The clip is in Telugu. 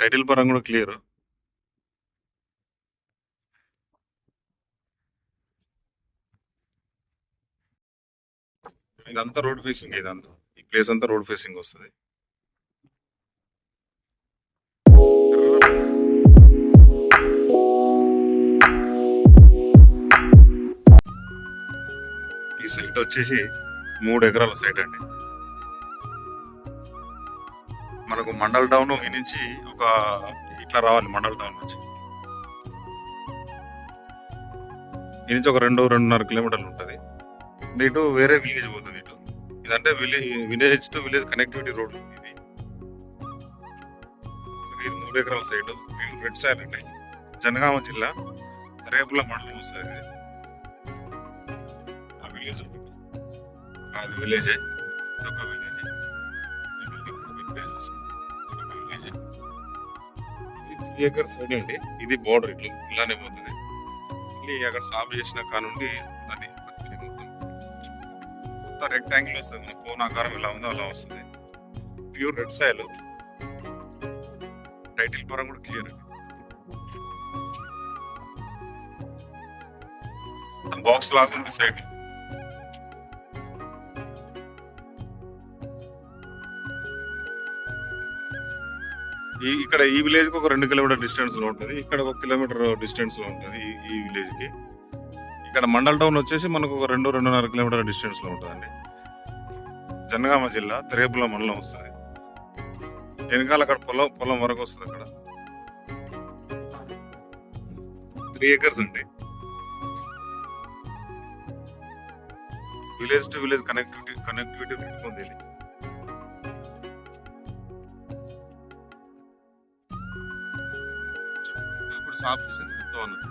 టైటిల్ పరంగా కూడా క్లియర్. ఇదంతా రోడ్ ఫేసింగ్ ఇదంతా. ఈ ప్లేస్ అంతా రోడ్ ఫేసింగ్ వస్తుంది. ఈ సైట్ వచ్చేసి మూడు ఎకరాల సైట్ అండి. మనకు మండల్ టౌన్ ఈ నుంచి ఒక ఇట్లా రావాలి మండల్ టౌన్ నుంచి. ఈ నుంచి ఒక రెండు రెండున్నర కిలోమీటర్లు ఉంటుంది. ఇటు వేరే విలేజ్ పోతుంది ఇటు. ఇదంటే village village to village connectivity road ఇది. ఇది మూడు ఎకరాల సైడ్ రెడ్ సైడ్ అండి జనగామ జిల్లా రేపుల మండలం వస్తుంది ఆ విలేజ్ అది విలేజ్ ఒక విలేజ్ త్రీ ఎకర్స్ సైడ్ అండి. ఇది బోర్డర్ ఇట్లా ఇలానే పోతుంది. మళ్ళీ అక్కడ సాగు చేసిన కానుండి అది మొత్తం రెక్టాంగిల్ వస్తుంది. మన కోన్ ఆకారం ఇలా ఉందో అలా వస్తుంది. ప్యూర్ రెడ్ సాయిల్ టైటిల్ పరం కూడా క్లియర్ బాక్స్ లాగా ఉంది సైడ్ ఈ ఇక్కడ ఈ విలేజ్కి ఒక రెండు కిలోమీటర్ డిస్టెన్స్లో ఉంటుంది. ఇక్కడ ఒక కిలోమీటర్ డిస్టెన్స్లో ఉంటుంది ఈ- విలేజ్కి విలేజ్కి. ఇక్కడ మండల్ టౌన్ వచ్చేసి మనకు ఒక రెండు రెండున్నర కిలోమీటర్ డిస్టెన్స్లో ఉంటుందండి. జనగామ జిల్లా తిరేపుల మండలం వస్తుంది. వెనకాల అక్కడ పొలం పొలం వరకు వస్తుంది అక్కడ. త్రీ ఏకర్స్ అండి. Village to village connectivity connectivity ఉంది ಸಾಫ್ ಬಿಸಿಲು ಬಿತ್ತು ಅನ್ನುತ್ತೆ